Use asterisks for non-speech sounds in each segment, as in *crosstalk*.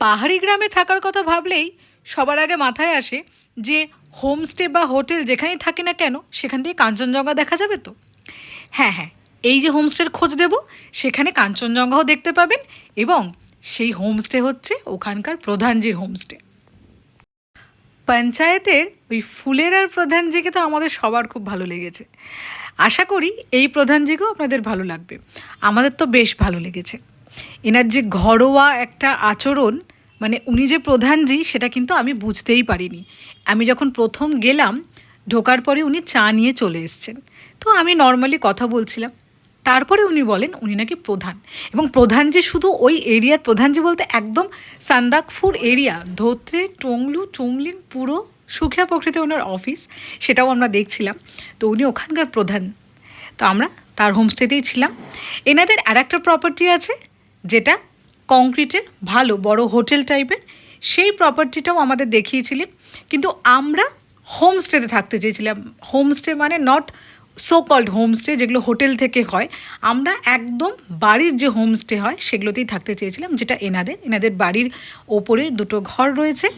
পাহাড়ি গ্রামে থাকার কথা ভাবলেই সবার আগে মাথায় আসে যে হোমস্টে বা হোটেল যেখানেই থাকি না কেন, সেখান থেকে কাঞ্চনজঙ্ঘা দেখা যাবে তো? হ্যাঁ হ্যাঁ এই যে হোমস্টের খোঁজ দেব, সেখানে কাঞ্চনজঙ্ঘাও দেখতে পাবেন এবং সেই হোমস্টে হচ্ছে ওখানকার প্রধানজির হোমস্টে। পঞ্চায়েতের ওই ফুলের আর প্রধানজিকে তো আমাদের সবার খুব ভালো লেগেছে। আশা করি এই প্রধানজিকেও আপনাদের ভালো লাগবে। আমাদের তো বেশ ভালো লেগেছে। এনার যে ঘরোয়া একটা আচরণ মানে উনি যে প্রধানজি সেটা কিন্তু আমি বুঝতেই পারিনি। আমি যখন প্রথম গেলাম, ঢোকার পরে উনি চা নিয়ে চলে এসছেন। তো আমি নর্মালি কথা বলছিলাম। তারপরে উনি বলেন, উনি নাকি প্রধান। এবং প্রধান যে শুধু ওই এরিয়ার প্রধান যে বলতে একদম সান্দাকফুর এরিয়া। ধোত্রে, টংলু, টুমলিং, পুরো সুখিয়া প্রকৃতি ওনার অফিস, সেটাও আমরা দেখছিলাম। তো উনি ওখানকার প্রধান। তো আমরা তার হোমস্টেতেই ছিলাম। এনাদের আর একটা প্রপার্টি আছে যেটা কংক্রিটের ভালো, বড় হোটেল টাইপের সেই প্রপার্টিটাও আমাদের দেখিয়েছিলেন। কিন্তু আমরা হোমস্টেতে থাকতে চেয়েছিলাম। হোমস্টে মানে নট সো কল্ড হোমস্টে যেগুলো হোটেল থেকে হয়। আমরা একদম বাড়ির যে হোমস্টে হয়, সেগুলোতেই থাকতে চেয়েছিলাম, যেটা এনাদের। এনাদের বাড়ির ওপরে দুটো ঘর রয়েছে,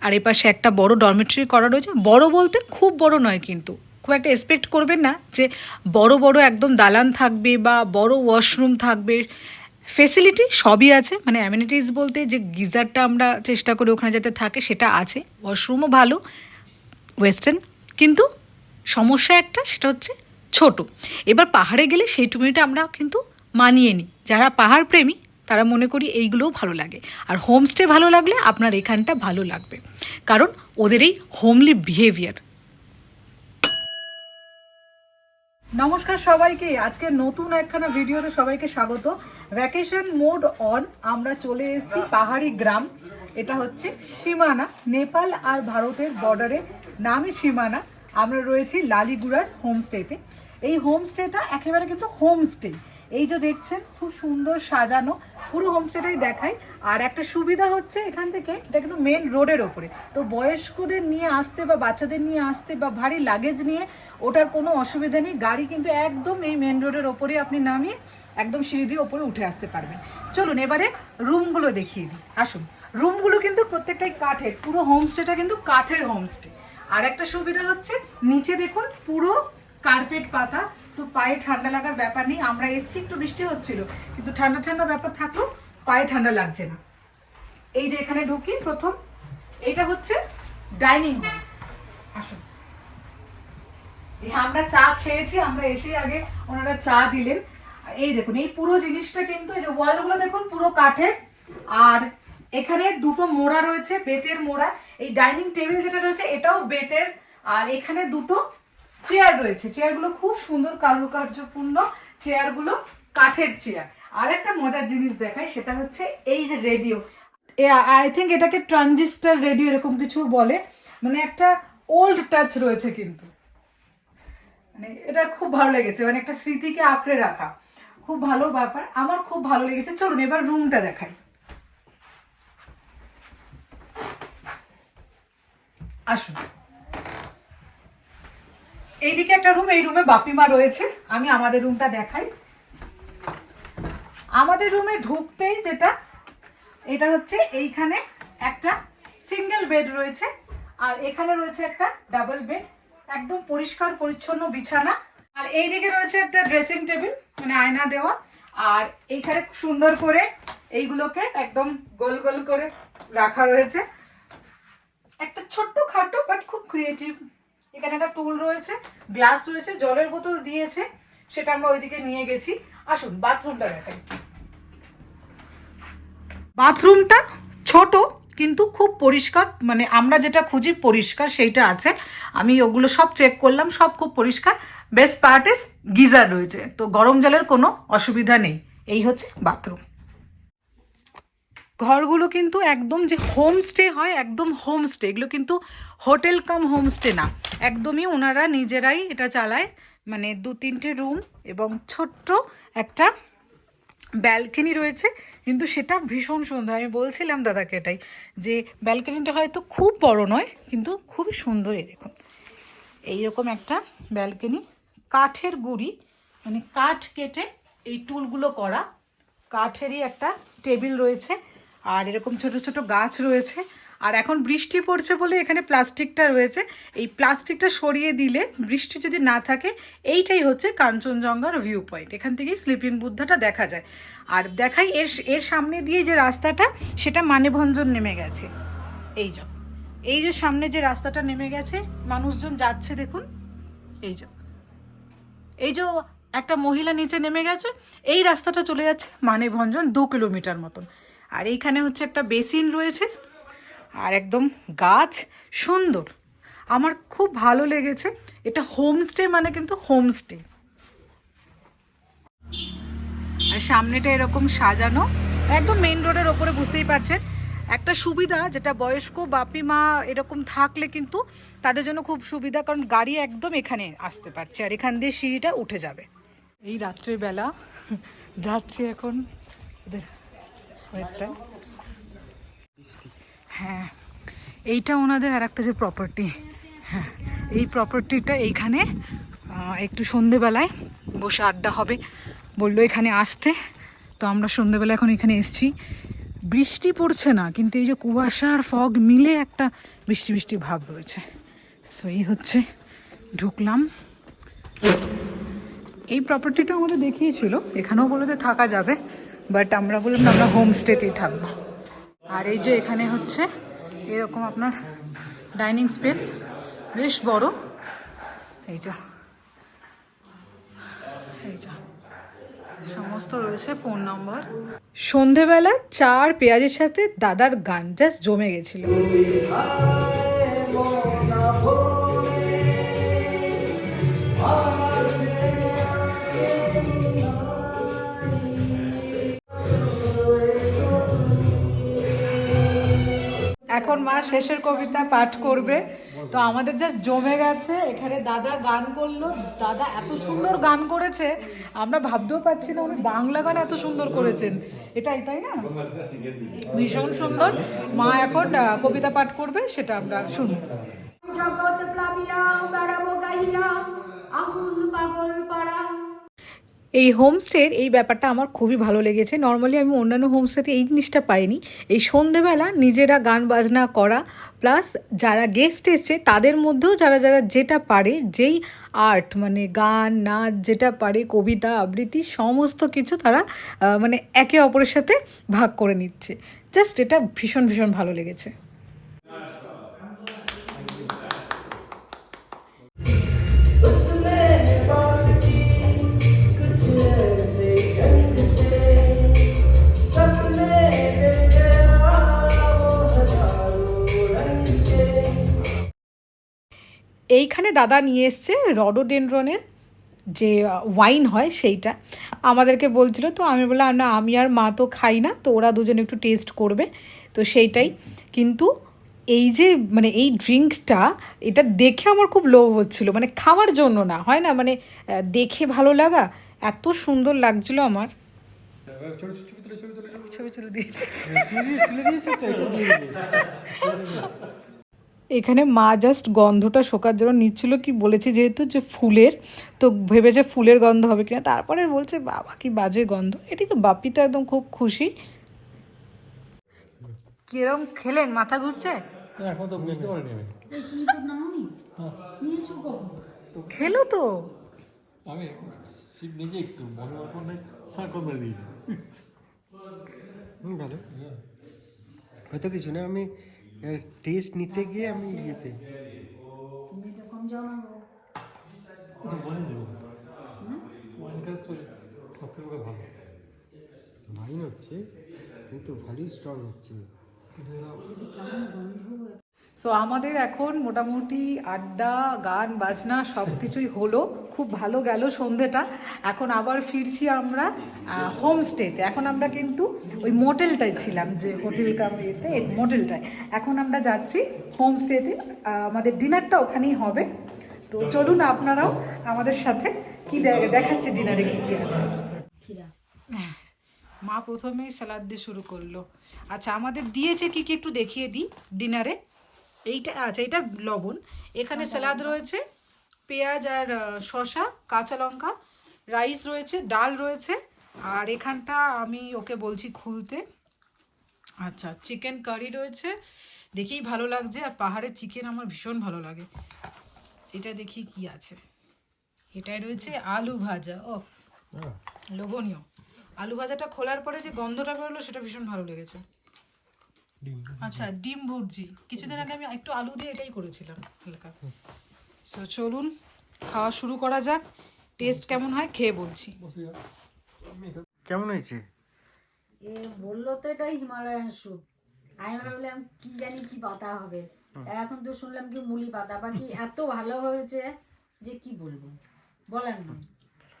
আর এপাশে একটা বড় ডরমেটরি করা রয়েছে। বড় বলতে খুব বড় নয় কিন্তু। খুব একটা এক্সপেক্ট করবেন না যে বড় বড় একদম দালান থাকবে বা বড় ওয়াশরুম থাকবে। ফেসিলিটি সবই আছে মানে অ্যামিনিটিস বলতে যে গিজারটা আমরা চেষ্টা করি ওখানে যাতে থাকে সেটা আছে। ওয়াশরুমও ভালো ওয়েস্টার্ন কিন্তু সমস্যা একটা সেটা হচ্ছে ছোট। এবার পাহাড়ে গেলে সেই টুমিটা আমরা কিন্তু মানিয়ে নিই। যারা পাহাড় প্রেমী, তারা মনে করি এইগুলোও ভালো লাগে। আর হোমস্টে ভালো লাগলে আপনার এখানটা ভালো লাগবে। কারণ ওদের এই হোমলি বিহেভিয়ার নমস্কার সবাইকে, আজকে নতুন একখানা ভিডিওতে সবাইকে স্বাগত। ভ্যাকেশন মোড অন আমরা চলে এসেছি পাহাড়ি গ্রাম। এটা হচ্ছে সীমানা, নেপাল আর ভারতের বর্ডারে নামই সীমানা, আমরা রয়েছি লালিগুড়াস হোমস্টেতে এই হোমস্টেটা একেবারে কিন্তু হোমস্টে এই যে দেখছেন, খুব সুন্দর সাজানো। পুরো হোমস্টেটাই দেখাই। আর একটা সুবিধা হচ্ছে এখান থেকে, এটা কিন্তু মেন রোডের ওপরে। তো বয়স্কদের নিয়ে আসতে বা বাচ্চাদের নিয়ে আসতে বা ভারী লাগেজ নিয়ে ওটার কোনো অসুবিধা নেই। গাড়ি কিন্তু একদম এই মেন রোডের ওপরে আপনি নামিয়ে একদম সিঁড়ি দিয়ে ওপরে উঠে আসতে পারবেন। চলুন এবারে রুমগুলো দেখিয়ে দিই। আসুন। রুমগুলো কিন্তু প্রত্যেকটাই কাঠের, পুরো হোমস্টেটা কিন্তু কাঠের হোমস্টে আর একটা সুবিধা হচ্ছে, নিচে দেখুন পুরো কার্পেট পাতা। তো পায়ে ঠান্ডা লাগার ব্যাপার নেই, আমরা এসছি, একটু বৃষ্টি হচ্ছিল। কিন্তু ঠান্ডা ঠান্ডা ব্যাপার থাকলেও পায়ে ঠান্ডা লাগছে না। এই যে এখানে ঢুকি, প্রথম, এটা হচ্ছে ডাইনিং হল। আসুন আমরা চা খেয়েছি, আমরা এসে আগে ওনারা চা দিলেন। এই দেখুন, এই পুরো জিনিসটা কিন্তু, এই যে ওয়ালগুলো দেখুন, পুরো কাঠের। আর এখানে দুটো মোড়া রয়েছে, বেতের মোড়া। এই ডাইনিং টেবিল যেটা রয়েছে, এটাও বেতের। আর এখানে দুটো চেয়ার রয়েছে। চেয়ারগুলো খুব সুন্দর, কারুকার্যপূর্ণ চেয়ারগুলো কাঠের চেয়ার আর একটা মজার জিনিস দেখায় সেটা হচ্ছে এই যে রেডিও আই থিঙ্ক এটাকে ট্রানজিস্টার রেডিও এরকম কিছু বলে। মানে একটা ওল্ড টাচ রয়েছে কিন্তু। মানে এটা খুব ভালো লেগেছে। মানে একটা স্মৃতিকে আঁকড়ে রাখা। খুব ভালো ব্যাপার। আমার খুব ভালো লেগেছে। চলুন, এবার রুমটা দেখাই। আসুন। এইদিকে একটা রুম এই রুমে বাপিমা রয়েছে। আমি আমাদের রুমটা দেখাই। আমাদের রুমে ঢুকতেই যেটা, এটা হচ্ছে এইখানে একটা সিঙ্গেল বেড রয়েছে। আর এখানে রয়েছে একটা ডাবল বেড একদম পরিষ্কার, পরিচ্ছন্ন বিছানা। আর এইদিকে রয়েছে একটা ড্রেসিং টেবিল মানে আয়না দেওয়া। আর এইখানে সুন্দর করে এইগুলোকে একদম গোল গোল করে রাখা রয়েছে। একটা ছোট্ট খাটো বাট খুব ক্রিয়েটিভ এখানে একটা টুল রয়েছে গ্লাস রয়েছে, জলের বোতল দিয়েছে, সেটা আমরা ওইদিকে নিয়ে গেছি। আসুন বাথরুমটা দেখাই। বাথরুমটা ছোট, কিন্তু খুব পরিষ্কার মানে আমরা যেটা খুঁজি পরিষ্কার, সেইটা আছে। আমি ওগুলো সব চেক করলাম, সব খুব পরিষ্কার। বেস্ট পার্ট ইস গিজার রয়েছে, তো গরম জলের কোনো অসুবিধা নেই। এই হচ্ছে বাথরুম ঘরগুলো কিন্তু একদম যে হোমস্টে হয়, একদম হোমস্টে এগুলো কিন্তু হোটেল কাম হোমস্টে না। একদমই ওনারা নিজেরাই এটা চালায়। মানে দু তিনটে রুম এবং ছোট্ট একটা ব্যালকনি রয়েছে। কিন্তু সেটা ভীষণ সুন্দর। আমি বলছিলাম দাদাকে এটাই যে ব্যালকনিটা হয়তো খুব বড় নয়, কিন্তু খুবই সুন্দর এই দেখুন। এইরকম একটা ব্যালকনি কাঠের গুড়ি। মানে কাঠ কেটে এই টুলগুলো করা। কাঠেরই একটা টেবিল রয়েছে। আর এরকম ছোট ছোট গাছ রয়েছে। আর এখন বৃষ্টি পড়ছে বলে এখানে প্লাস্টিকটা রয়েছে। এই প্লাস্টিকটা সরিয়ে দিলে বৃষ্টি যদি না থাকে, এইটাই হচ্ছে কাঞ্চনজঙ্ঘার ভিউ পয়েন্ট এখান থেকেই স্লিপিং বুদ্ধাটা দেখা যায়। আর দেখাই এর এর সামনে দিয়ে যে রাস্তাটা, সেটা মানেভঞ্জন নেমে গেছে। এই যে এই যে সামনে যে রাস্তাটা নেমে গেছে, মানুষজন যাচ্ছে দেখুন। এই যে এই যে একটা মহিলা নিচে নেমে গেছে, এই রাস্তাটা চলে যাচ্ছে মানেভঞ্জন দু কিলোমিটার মতন। আর এইখানে হচ্ছে একটা বেসিন রয়েছে আর একদম গাছ সুন্দর। আমার খুব ভালো লেগেছে। এটা হোমস্টে মানে কিন্তু হোমস্টে। আর সামনেটা এরকম সাজানো। একদম মেইন রোডের ওপরে বুঝতেই পারছেন। একটা সুবিধা যেটা বয়স্ক বাপি মা এরকম থাকলে কিন্তু তাদের জন্য খুব সুবিধা, কারণ গাড়ি একদম এখানে আসতে পারছে আর এখান দিয়ে সিঁড়িটা উঠে যাবে। এই রাত্রের বেলা যাচ্ছে এখন হ্যাঁ এইটা ওনাদের আর একটা যে প্রপার্টি হ্যাঁ এই প্রপার্টিটা এইখানে একটু সন্ধেবেলায় বসে আড্ডা হবে। বলল এখানে আসতে। তো আমরা সন্ধেবেলা এখন এখানে এসেছি। বৃষ্টি পড়ছে না কিন্তু এই যে কুয়াশা আর ফগ মিলে একটা বৃষ্টি বৃষ্টি ভাব রয়েছে। সো এই হচ্ছে ঢুকলাম। এই প্রপার্টিটা আমাদের দেখিয়েছিল। এখানেও বলে থাকা যাবে। বাট আমরা বললাম আমরা হোমস্টেতেই থাকব। আর এই যে এখানে হচ্ছে, এরকম আপনার ডাইনিং স্পেস বেশ বড়। এই যা। এই যা। সমস্ত রয়েছে ফোন নাম্বার সন্ধেবেলা চা আর পেঁয়াজের সাথে দাদার গান জাস্ট জমে গেছিল। এখন মা শেষের কবিতা পাঠ করবে। তো আমাদের জাস্ট জমে গেছে। এখানে দাদা গান করল। দাদা এত সুন্দর গান করেছে। আমরা ভাবতেও পারছি না উনি বাংলা গান এত সুন্দর করেছেন। এটাই, তাই না? ভীষণ সুন্দর। মা এখন কবিতা পাঠ করবে, সেটা আমরা শুনব। জগৎ প্লাবিয়া, বেড়াবো গাহিয়া, আগুন পাগল পাড়া। এই হোমস্টের এই ব্যাপারটা আমার খুবই ভালো লেগেছে। নর্মালি আমি অন্যান্য হোমস্টেতে এই জিনিসটা পাইনি। এই সন্ধেবেলা নিজেরা গান বাজনা করা প্লাস যারা গেস্ট এসছে, তাদের মধ্যেও যারা যারা যেটা পারে, যেই আর্ট মানে গান, নাচ যেটা পারে, কবিতা, আবৃত্তি, সমস্ত কিছু তারা মানে একে অপরের সাথে ভাগ করে নিচ্ছে। জাস্ট এটা ভীষণ ভীষণ ভালো লেগেছে। এইখানে দাদা নিয়ে এসছে রডোডেনড্রনের যে ওয়াইন হয় সেইটা। আমাদেরকে বলছিল তো আমি বললাম না আমি আর মা তো খাই না তো ওরা দুজনে একটু টেস্ট করবে। তো সেইটাই। কিন্তু এই যে মানে এই ড্রিঙ্কটা এটা দেখে আমার খুব লোভ হচ্ছিল। মানে খাওয়ার জন্য না হয় না? মানে দেখে ভালো লাগা এত সুন্দর লাগছিল আমার। ছবি তুলে দিয়েছি। *laughs* এখানে মা জাস্ট গন্ধটা শোকার জন্য নিচ্ছিল কি বলেছে যেহেতু যে ফুলের তো ভেবেছে ফুলের গন্ধ হবে কিনা। তারপরে বলছে বাবা কি বাজে গন্ধ। এদিকে বাপি তো একদম খুব খুশি। কিরম খেলেন? মাথা ঘুরছে? এখন তো বুঝতে পারিনি খেলো তো। আমি নিজে একটু সাকল মেরে দিয়েছি ভালো। হয়তো কিছু না আমি টেস্ট নিতে গিয়ে আমি ইয়েতে। ওয়াইন দেবো ওয়াইন কাজ তো সব থেকে ভালো ভাইন হচ্ছে কিন্তু ভালোই স্ট্রং হচ্ছে। কেমন এরা সো আমাদের এখন মোটামুটি আড্ডা গান বাজনা সব কিছুই হলো। খুব ভালো গেল সন্ধেটা। এখন আবার ফিরছি আমরা হোমস্টেতে এখন আমরা কিন্তু ওই মোটেলটায় ছিলাম যে হোটেল কাম ইয়েতে এই মোটেলটায় এখন আমরা যাচ্ছি হোমস্টেতে আমাদের ডিনারটা ওখানেই হবে। তো চলুন আপনারাও আমাদের সাথে কি দেখাচ্ছে ডিনারে কি কি আছে। মা প্রথমেই স্যালাড দিয়ে শুরু করল। আচ্ছা আমাদের দিয়েছে কি কি একটু দেখিয়ে দিই ডিনারে এইটা আচ্ছা এটা লবণ। এখানে স্যালাদ রয়েছে পেঁয়াজ আর শসা কাঁচা লঙ্কা রাইস রয়েছে ডাল রয়েছে আর এখানটা আমি ওকে বলছি খুলতে। আচ্ছা চিকেন কারি রয়েছে দেখেই ভালো লাগছে আর পাহাড়ের চিকেন আমার ভীষণ ভালো লাগে। এটা দেখি কি আছে। এটাই রয়েছে আলু ভাজা ও লোভনীয়। আলু ভাজাটা খোলার পরে যে গন্ধটা বেরোলো সেটা ভীষণ ভালো লেগেছে। আচ্ছা ডিম ভুর্জি। কিছুদিন আগে আমি একটু আলু দিয়ে এটাই করেছিলাম হালকা। সো চলুন খাওয়া শুরু করা যাক। টেস্ট কেমন হয় খেয়ে বলছি। কেমন হয়েছে? এ বলল তো এটা হিমালয়ান স্যুপ। আমি ভাবলাম কি জানি কি পাতা হবে। এখন তো শুনলাম কি মুলি পাতা। বাকি এত ভালো হয়েছে যে কি বলব? বলেন না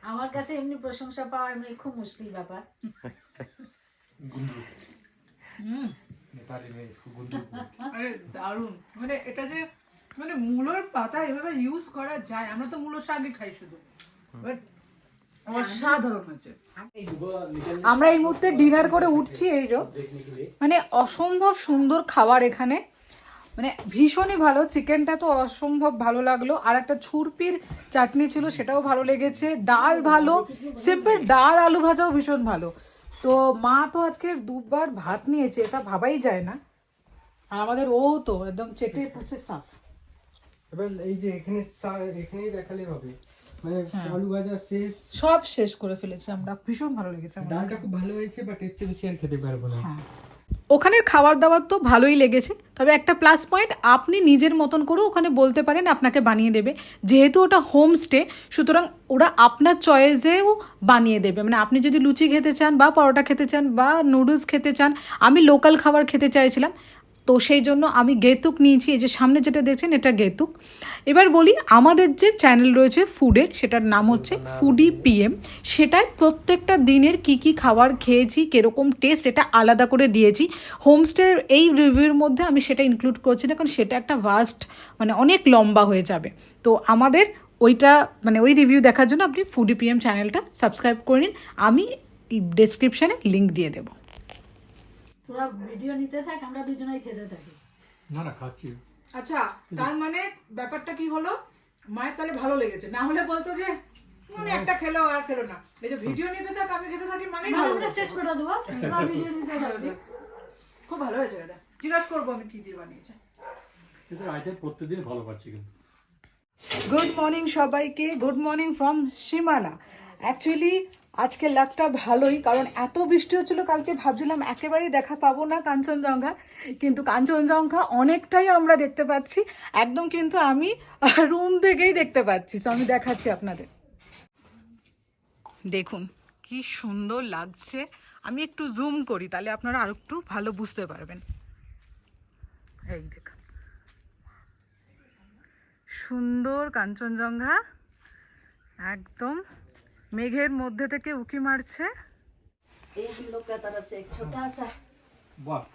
আমার কাছে এমনি প্রশংসা পাওয়া এমনি খুব মুশকিল ব্যাপার। *laughs* হুম। আরে দারুণ। মানে এটা যে মানে মূলোর পাতা এভাবে ইউজ করা যায় আমরা তো মূলো শাকই খাই শুধু। বাট অসাধারণ হচ্ছে। আমরা এই মুহূর্তে ডিনার করে উঠছি এই যে। মানে অসম্ভব সুন্দর খাবার এখানে। মানে ভীষণই ভালো। চিকেনটা তো অসম্ভব ভালো লাগল। আর একটা ছুরপির চাটনি ছিল সেটাও ভালো লেগেছে। ডাল ভালো। সিম্পল ডাল আলু ভাজাও ভীষণ ভালো। তো মা তো আজকে দুবার ভাত নিয়েছে এটা ভাবাই যায় না। আর আমাদের ও তো একদম চেটে পুছে সাফ। এবার এই যে এখানে এখানেই দেখালে হবে। মানে আলু ভাজা শেষ। সব শেষ করে ফেলেছি আমরা ভীষণ ভালো লেগেছে ডালটা খুব ভালো হয়েছে বাট এর চেয়ে বেশি আর খেতে পারব না। ওখানের খাবার দাবার তো ভালোই লেগেছে। তবে একটা প্লাস পয়েন্ট আপনি নিজের মতন করে ওখানে বলতে পারেন, আপনাকে বানিয়ে দেবে। যেহেতু ওটা হোমস্টে সুতরাং ওরা আপনার চয়েসেও বানিয়ে দেবে। মানে আপনি যদি লুচি খেতে চান বা পরোটা খেতে চান বা নুডলস খেতে চান, আমি লোকাল খাবার খেতে চাইছিলাম। তো সেই জন্য আমি গেতুক নিয়েছি, এই যে সামনে যেটা দেখছেন এটা গেতুক। এবার বলি, আমাদের যে চ্যানেল রয়েছে ফুডের সেটার নাম হচ্ছে ফুডি পিএম সেটায় প্রত্যেকটা দিনের কি কি খাবার খেয়েছি, কীরকম টেস্ট এটা আলাদা করে দিয়েছি। হোমস্টের এই রিভিউর মধ্যে আমি সেটা ইনক্লুড করছি না, কারণ সেটা একটা ভাস্ট মানে অনেক লম্বা হয়ে যাবে। তো আমাদের ওইটা মানে ওই রিভিউ দেখার জন্য আপনি ফুডি পিএম চ্যানেলটা সাবস্ক্রাইব করে নিন। আমি ডেসক্রিপশানে লিঙ্ক দিয়ে দেবো। তোরা ভিডিও নিতে থাক আমরা দুজনেই খেতে থাকি। না না খাচ্ছি। আচ্ছা তার মানে ব্যাপারটা কি হলো? মায়ের তাহলে ভালো লেগেছে। না হলে বলতো যে মানে একটা খেলো আর খেলো না। এই যে ভিডিও নিতে থাক আমি খেতে থাকি মানে ভালো আমরা শেষ করে দেবো। তোরা *laughs* ভিডিও নিতে থাকবি খুব ভালো হয়েছে দাদা। জিজ্ঞাসা করব আমি কি দিয়ে বানিয়েছে। কিন্তু আইটেম প্রত্যেকদিন ভালো পাচ্ছি কিন্তু। গুড মর্নিং সবাইকে। Good morning from Simana actually আজকে লাকটা ভালোই, কারণ এত বৃষ্টি হচ্ছিল, কালকে ভাবছিলাম একেবারেই দেখা পাবো না কাঞ্চনজঙ্ঘা, কিন্তু কাঞ্চনজঙ্ঘা অনেকটাই আমরা দেখতে পাচ্ছি। একদম কিন্তু আমি রুম থেকেই দেখতে পাচ্ছি তো আমি দেখাচ্ছি আপনাদের। দেখুন, কি সুন্দর লাগছে। আমি একটু জুম করি, তাহলে আপনারা আর একটু ভালো বুঝতে পারবেন। এই দেখুন সুন্দর কাঞ্চনজঙ্ঘা, একদম। মেঘের মধ্যে থেকে উকি মারছে ये हम लोग का तरफ से एक छोटा सा বাহ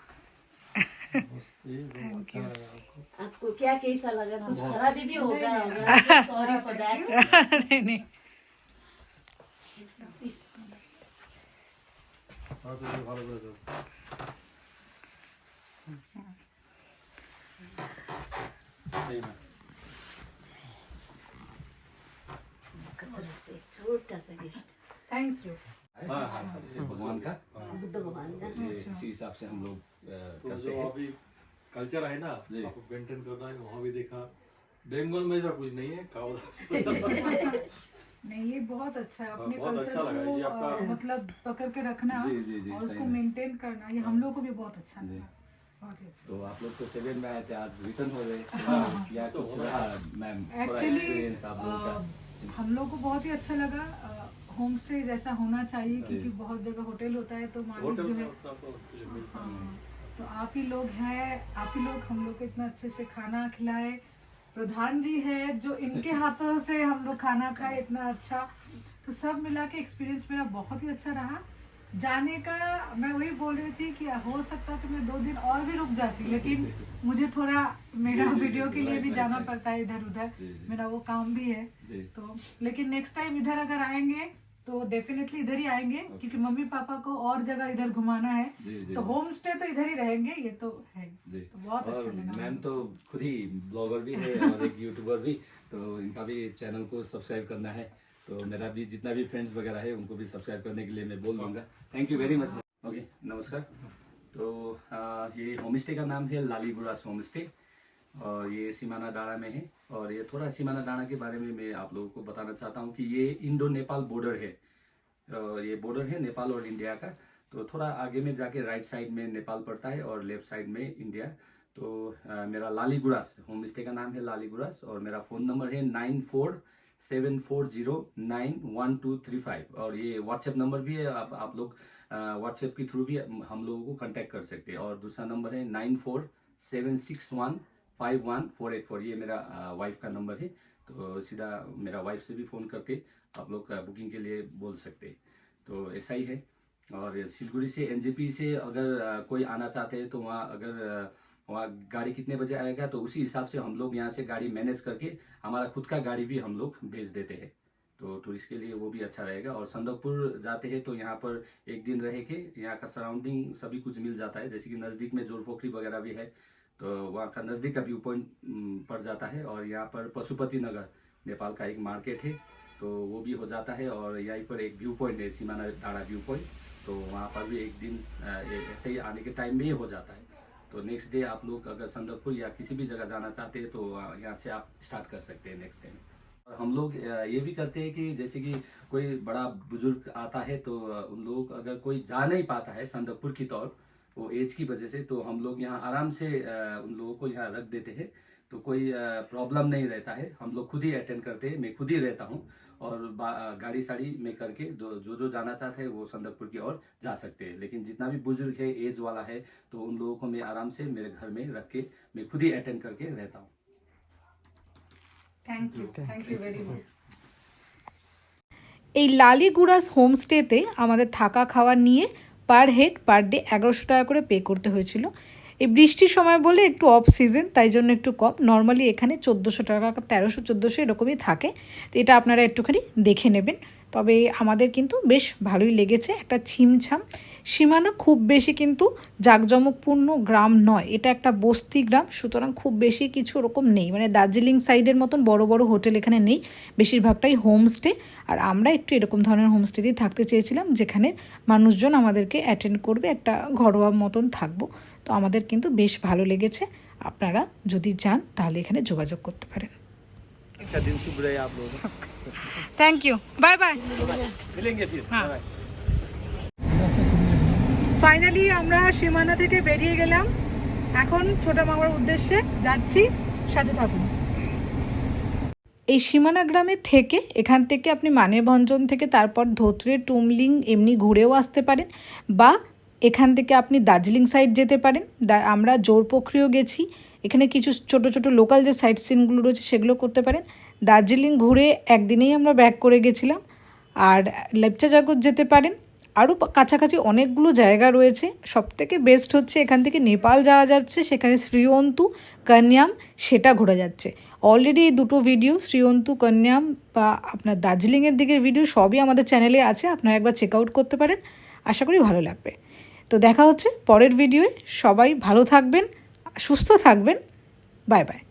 ये बहुत अच्छा लगा आपको आपको क्या कैसा लगा कुछ खराबी भी होगा सॉरी फॉर दैट नहीं, नहीं। আর छोटा सा गिफ्ट थैंक यू हाँ हाँ ये भगवान का। बुद्ध भगवान का। इसी हिसाब से हम लोग तो जो अभी कल्चर है ना आपको मेंटेन करना है वहाँ भी देखा। बंगाल में ऐसा कुछ नहीं है नहीं ये बहुत अच्छा है अपने अच्छा कल्चर लगा, को मतलब पकड़ के रखना जी, जी, जी, और उसको मेंटेन करना ये हम लोग को भी बहुत अच्छा लगा। ही अच्छा। तो आप लोग तो सेवन में आए थे आज रिटर्न हो गए। या कुछ मैम एक्चुअली हम लोग को बहुत ही अच्छा लगा होम स्टे जैसा होना चाहिए क्योंकि बहुत जगह होटल होता है तो मालिक जो है तो हाँ, तो आप ही लोग हैं आप ही लोग हम लोग को इतना अच्छे से खाना खिलाए। प्रधान जी है जो इनके *laughs* हाथों से हम लोग खाना खाए इतना अच्छा। तो सब मिला के एक्सपीरियंस मेरा बहुत ही अच्छा रहा। जाने का मैं वही बोल रही थी कि हो सकता तो मैं दो दिन और भी रुक जाती लेकिन मुझे थोड़ा मेरा वीडियो के लिए भी जाना पड़ता है इधर उधर। मेरा वो काम भी है। तो लेकिन नेक्स्ट टाइम इधर अगर आएँगे तो डेफिनेटली इधर ही आएँगे क्योंकि मम्मी पापा को और जगह इधर घुमाना है। जी जी तो होम स्टे तो इधर ही रहेंगे ये तो है। तो बहुत अच्छा लगा। मैम तो खुद ही ब्लॉगर भी है और एक *laughs* यूट्यूबर भी तो इनका भी चैनल को सब्सक्राइब करना है। तो मेरा भी जितना भी फ्रेंड्स वगैरह है उनको भी सब्सक्राइब करने के लिए मैं बोल दूँगा। Thank you very much okay नमस्कार। तो आ, ये होम स्टे का नाम है लालीगुरास होम स्टे और ये सीमाना डाड़ा में है। और ये थोड़ा सीमाना डाड़ा के बारे में मैं आप लोगों को बताना चाहता हूँ कि ये इंडो नेपाल बॉर्डर है। और ये बॉर्डर है नेपाल और इंडिया का। तो थोड़ा आगे में जाके राइट साइड में नेपाल पड़ता है और लेफ़्ट साइड में इंडिया। तो आ, मेरा लालीगुरास होम स्टे का नाम है लालीगुरास और मेरा फ़ोन नंबर है nine four seven four zero nine one two three five और ये व्हाट्सएप नंबर भी है, आप आप लोग व्हाट्सएप के थ्रू भी हम लोगों को कांटेक्ट कर सकते हैं। और दूसरा नंबर है nine four seven six one five one four eight four ये मेरा वाइफ का नंबर है तो सीधा मेरा वाइफ से भी फ़ोन करके आप लोग बुकिंग के लिए बोल सकते हैं। तो ऐसा ही है। और सिलगुड़ी से एनजेपी से अगर कोई आना चाहते हैं तो वहाँ अगर वहाँ गाड़ी कितने बजे आएगा तो उसी हिसाब से हम लोग यहाँ से गाड़ी मैनेज करके हमारा खुद का गाड़ी भी हम लोग भेज देते हैं। तो टूरिस्ट के लिए वो भी अच्छा रहेगा। और संदकपुर जाते हैं तो यहाँ पर एक दिन रह के यहाँ का सराउंडिंग सभी कुछ मिल जाता है। जैसे कि नज़दीक में जोरपोखरी वगैरह भी है तो वहाँ का नज़दीक का व्यू पॉइंट पड़ जाता है। और यहाँ पर पशुपति नगर, नेपाल का एक मार्केट है तो वो भी हो जाता है। और यहीं पर एक व्यू पॉइंट है, सीमाना डाड़ा व्यू पॉइंट तो वहाँ पर भी एक दिन ऐसे ही आने के टाइम में ही हो जाता है। तो नेक्स्ट डे आप लोग अगर संदकपुर या किसी भी जगह जाना चाहते हैं तो यहाँ से आप स्टार्ट कर सकते हैं नेक्स्ट डे में और हम लोग ये भी करते हैं कि जैसे कि कोई बड़ा बुज़ुर्ग आता है तो उन लोग अगर कोई जा नहीं पाता है संदकपुर की तौर, वो एज की वजह से तो हम लोग यहाँ आराम से उन लोगों को यहाँ रख देते हैं। तो कोई प्रॉब्लम नहीं रहता है। हम लोग खुद ही अटेंड करते हैं। मैं खुद ही रहता हूँ। और बा- गाड़ी साड़ी में करके जो जो जो जाना चाहते हैं वो संदकपुर की ओर जा सकते हैं लेकिन जितना भी बुजुर्ग है एज वाला है तो उन लोगों को मैं आराम से मेरे घर में रख के मैं खुद ही अटेंड करके रहता हूँ thank you thank you very much এই লালিগুড়াস হোমস্টেতে আমাদের থাকা খাওয়া নিয়ে পার হেড পার ডে এগারোশো টাকা করে পে করতে হয়েছিল এই বৃষ্টির সময় বলে একটু অফ সিজন তাই জন্য একটু কম। নর্মালি এখানে চোদ্দোশো টাকা, তেরোশো, চোদ্দোশো এরকমই থাকে। তো এটা আপনারা একটুখানি দেখে নেবেন। তবে আমাদের কিন্তু বেশ ভালোই লেগেছে একটা ছিমছাম। সীমানা খুব বেশি কিন্তু জাঁকজমকপূর্ণ গ্রাম নয়, এটা একটা বস্তি গ্রাম, সুতরাং খুব বেশি কিছু ওরকম নেই। মানে দার্জিলিং সাইডের মতন বড় বড় হোটেল এখানে নেই, বেশিরভাগটাই হোমস্টে। আর আমরা একটু এরকম ধরনের হোমস্টেতেই থাকতে চেয়েছিলাম, যেখানে মানুষজন আমাদেরকে অ্যাটেন্ড করবে, একটা ঘরোয়া মতন থাকব। তো আমাদের কিন্তু বেশ ভালো লেগেছে। আপনারা যদি যান, তাহলে এখানে যোগাযোগ করতে পারেন। इसका दिन शुभ रहे आप लोगों का থ্যাংক ইউ বাই বাই मिलेंगे फिर हाँ। Bye-bye. ফাইনালি আমরা সীমানা থেকে বেরিয়ে গেলাম এখন ছোট মামার উদ্দেশ্যে যাচ্ছি সাথে থাকুন এই সীমানা গ্রামে থেকে এখান থেকে আপনি মানেভঞ্জন থেকে তারপর ধোত্রে টুমলিং এমনি ঘুরেও আসতে পারেন বা এখান থেকে আপনি দার্জিলিং সাইড যেতে পারেন। আমরা জোরপোখরিও গেছি। এখানে কিছু ছোট ছোট লোকাল যে সাইট সিনগুলো রয়েছে সেগুলো করতে পারেন। দার্জিলিং ঘুরে একদিনেই আমরা ব্যাক করে গেছিলাম। আর লেপচা জাগর যেতে পারেন। আরও কাছাকাছি অনেকগুলো জায়গা রয়েছে। সবথেকে বেস্ট হচ্ছে এখান থেকে নেপাল যাওয়া যাচ্ছে, সেখানে শ্রীয়ন্তু, কন্যাম, সেটা ঘোরা যাচ্ছে। অলরেডি এই দুটো ভিডিও শ্রীয়ন্তু, কন্যাম বা আপনার দার্জিলিংয়ের দিকের ভিডিও সবই আমাদের চ্যানেলে আছে। আপনারা একবার চেক আউট করতে পারেন। আশা করি ভালো লাগবে। তো দেখা হচ্ছে পরের ভিডিওয়ে সবাই ভালো থাকবেন সুস্থ থাকবেন। Bye bye.